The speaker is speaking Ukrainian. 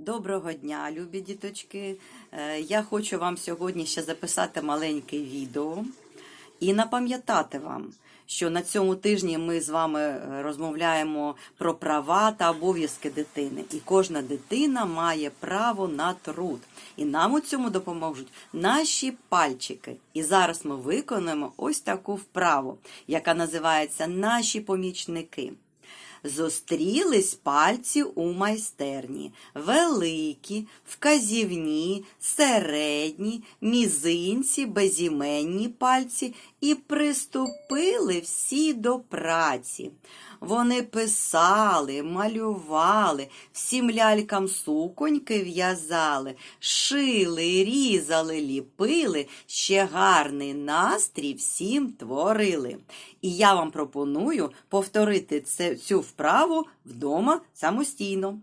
Доброго дня, любі діточки. Е, Я хочу вам сьогодні ще записати маленьке відео і напам'ятати вам, що на цьому тижні ми з вами е, розмовляємо про права та обов'язки дитини. І кожна дитина має право на труд. І нам у цьому допоможуть наші пальчики. І зараз ми виконуємо ось таку вправу, яка називається Наші помічники. Зустрілись пальці у майстерні, великі, вказівні, середні, мізинці, безіменні пальці і приступили всі до праці. Вони писали, малювали, всім лялькам суконьки в'язали, шили, різали, ліпили, ще гарний настрій всім творили. І я вам пропоную повторити цю вправу вдома самостійно.